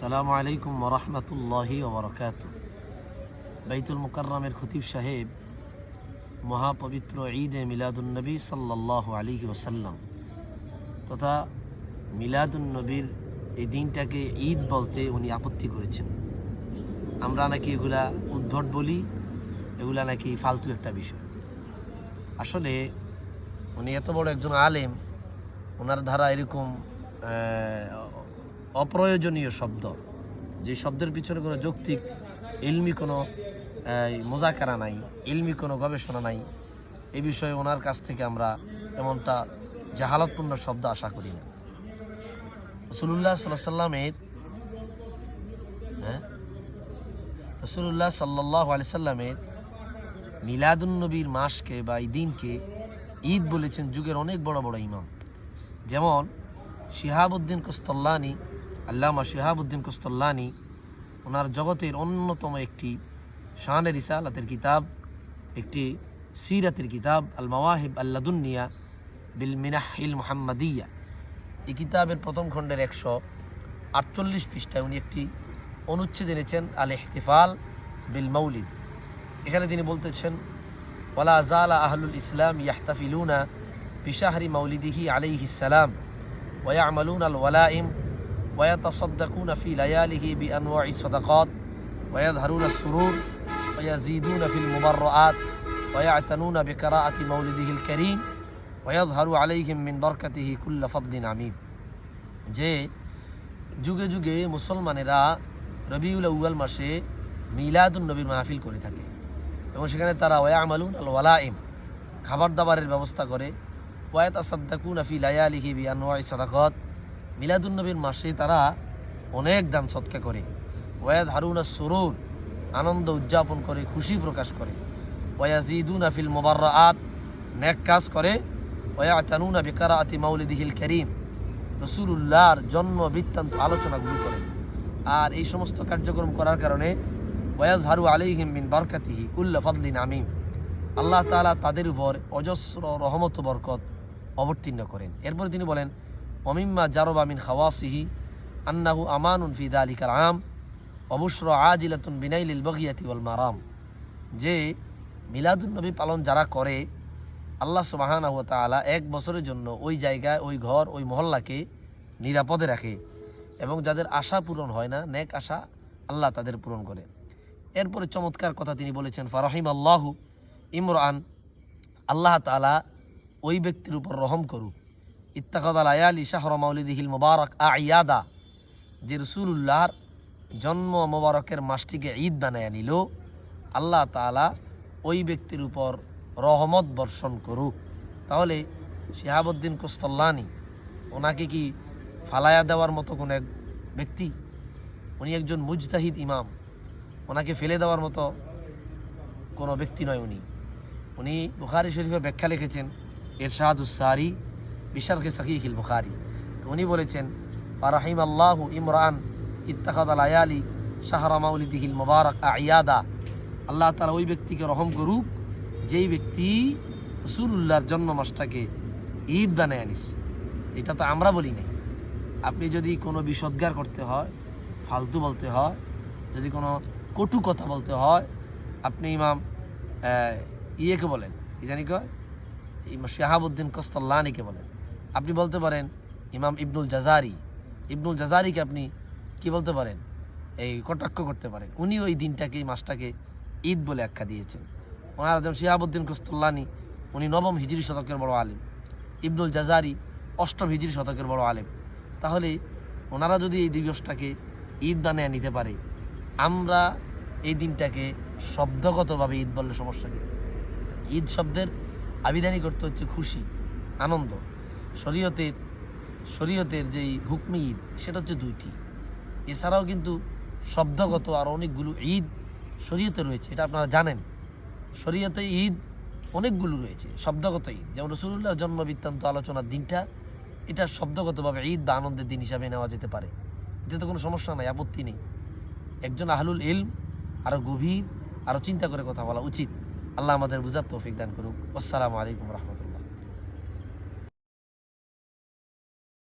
সালামু আলাইকুম ওরহমতুল্লাহি ওবরকাত বাইতুল মুকাররমের খতিব সাহেব মহাপবিত্র ঈদে মিলাদুন্নবী সাল্লাহ আলী ওসাল্লাম তথা মিলাদুন্নবীর এই দিনটাকে ঈদ বলতে উনি আপত্তি করেছেন। আমরা নাকি এগুলা উদ্ভট বলি, এগুলা নাকি ফালতু একটা বিষয়। আসলে উনি এত বড় একজন আলেম ওনার ধারা এরকম অপ্রয়োজনীয় শব্দ। যে শব্দের পিছনে কোনো যৌক্তিক, ইলমি কোনো মোজাকারা নাই, ইলমি কোনো গবেষণা নাই, এ বিষয়ে ওনার কাছ থেকে আমরা এমনটা জাহালতপূর্ণ শব্দ আশা করি না। রসুল্লাহ সাল্লাহ সাল্লামের হ্যাঁ? রসুল্লাহ সাল্লাহ আলি সাল্লামের মিলাদুন্নবীর মাসকে বা এই দিনকে ঈদ বলেছেন যুগের অনেক বড় বড় ইমাম। যেমন শিহাবুদ্দিন কুস্তল্লানি আল্লামা শিহাবুদ্দিন কুস্তল্লানি, ওনার জগতের অন্যতম একটি শাহানের রিসালাতের কিতাব, একটি সিরাতের কিতাব আল মাওয়াহিব আল্লাদুন্নিয়া বিল মিনাহিল মোহাম্মদিয়া। এই কিতাবের প্রথম খণ্ডের একশো আটচল্লিশ পৃষ্ঠায় উনি একটি অনুচ্ছেদ এনেছেন আল ইহতিফাল বিল মৌলিদ এখানে তিনি বলতেছেন, ওয়ালা জালা আহলুল ইসলাম ইয়াহতাফিলুনা বিশাহরি মৌলিদিহি আলাইহিসালাম ওয়া আমালুন আল ওয়ালাইম ويتصدقون في لياله بأنواع الصدقات ويظهرون السرور ويزيدون في المبرآت ويعتنون بقراءة مولده الكريم ويظهر عليهم من بركته كل فضل عميم যে যুগে যুগে মুসলমানেরা রবিউল আউয়াল মাসে মিলাদুন নবীর মাহফিল করে থাকে এবং সেখানে তারা ওয়া আমালুন আল ওয়ালাইম খাবার দাবারের ব্যবস্থা করে ওয়াত আসাদ্দাকুন আফি লায়ালিহি বি আনোয়াই সদাকত মিলাদুন নবীর মাসে তারা অনেক দান সৎকা করে। ওয়াদ হারুনা সুরুর আনন্দ উদযাপন করে, খুশি প্রকাশ করে। ওয়াজিদুন আফিল মোবাররা আত নেক কাজ করে। ওয়া তানুনা বিকারা আতি মাউলিদিহিল করিম রসুল্লাহর জন্ম বৃত্তান্ত আলোচনাগুলো করে। আর এই সমস্ত কার্যক্রম করার কারণে ওয়াজ হারু আলিহিম মিন বরকাতিহি উল্লা ফদলিন আমিম আল্লাহ তাআলা তাদের উপর অজস্র রহমত বরকত অবতীর্ণ করেন। এরপরে তিনি বলেন অমিম্মা জারবা মিন খাওয়াসিহি আন্নাহু আমানুন ফি দালিকাল আম অবশ্র আজিলাতুন বিনাইলিল বগিয়াতি ওয়াল মারাম যে মিলাদুন্নবী পালন যারা করে, আল্লাহ সুবাহানা হুয়া তাআলা এক বছরের জন্য ওই জায়গায়, ওই ঘর, ওই মহল্লাকে নিরাপদে রাখে এবং যাদের আশা পূরণ হয় না, নেক আশা আল্লাহ তাদের পূরণ করে। এরপরে চমৎকার কথা তিনি বলেছেন ফারহিম আল্লাহু ইমরান, আল্লাহ তাআলা ওই ব্যক্তির উপর রহম করুক। ইত্তাকাদ আল আয়ালি শাহর মাউলিদিহিল মুবারক আয়াদা যে রসুল্লাহর জন্ম মোবারকের মাসটিকে ঈদ বানায় নিল, আল্লাহ তাআলা ওই ব্যক্তির উপর রহমত বর্ষণ করুক। তাহলে শিহাবুদ্দিন কোস্তল্লানি, ওনাকে কি ফালায়া দেওয়ার মতো কোনো এক ব্যক্তি? উনি একজন মুজতাহিদ ইমাম, ওনাকে ফেলে দেওয়ার মতো কোনো ব্যক্তি নয় উনি। উনি বুখারি শরীফের ব্যাখ্যা লিখেছেন এরশাদ উসারি বিশারকে সাকিহিল বুখারি উনি বলেছেন ফারাহিম আল্লাহ ইমরান ইত্তাখাদ আল আয়ালি শাহরা মাউলিদিহিল মুবারক আয়াদা আল্লাহ তালা ওই ব্যক্তিকে রহম করুক, যেই ব্যক্তি রসুল্লাহর জন্ম মাসটাকে ঈদ বানায় আনিস। এটা তো আমরা বলি নাই। আপনি যদি কোনো বিষদগার করতে হয়, ফালতু বলতে হয়, যদি কোনো কটু কথা বলতে হয়, আপনি ইমাম ইয়েকে বলেন, কি জানি কয়? ইমাম শাহাবুদ্দিন কস্তল্লানিকে বলেন। আপনি বলতে পারেন ইমাম ইবনুল জাজারি। ইবনুল জাজারিকে আপনি কি বলতে পারেন? এই কটাক্ষ করতে পারেন। উনি ওই দিনটাকে মাসটাকে ঈদ বলে আখ্যা দিয়েছেন। ওনার যেমন শিহাবুদ্দিন কস্তল্লানি, উনি নবম হিজরি শতকের বড় আলেম। ইবনুল জাজারি অষ্টম হিজরি শতকের বড় আলেম। তাহলে ওনারা যদি এই দিবসটাকে ঈদ বানিয়ে নিতে পারে, আমরা এই দিনটাকে শব্দগতভাবে ঈদ বললে সমস্যা কি? ঈদ শব্দের আবিধানিক করতে হচ্ছে খুশি, আনন্দ। শরীয়তের শরীয়তের যেই হুকমি ঈদ, সেটা হচ্ছে দুইটি। এছাড়াও কিন্তু শব্দগত আর অনেকগুলো ঈদ শরীয়তে রয়েছে, এটা আপনারা জানেন। শরীয়তে ঈদ অনেকগুলো রয়েছে, শব্দগত ঈদ। যেমন রসুল্লাহর জন্ম বৃত্তান্ত আলোচনার দিনটা, এটা শব্দগতভাবে ঈদ বা আনন্দের দিন হিসাবে নেওয়া যেতে পারে। এতে তো কোনো সমস্যা নাই, আপত্তি নেই। একজন আহলুল ইলম আরও গভীর আরও চিন্তা করে কথা বলা উচিত। আল্লাহ আমাদের বুঝার তৌফিক দান করুক। আসসালামু আলাইকুম রহমতুল্লাহ।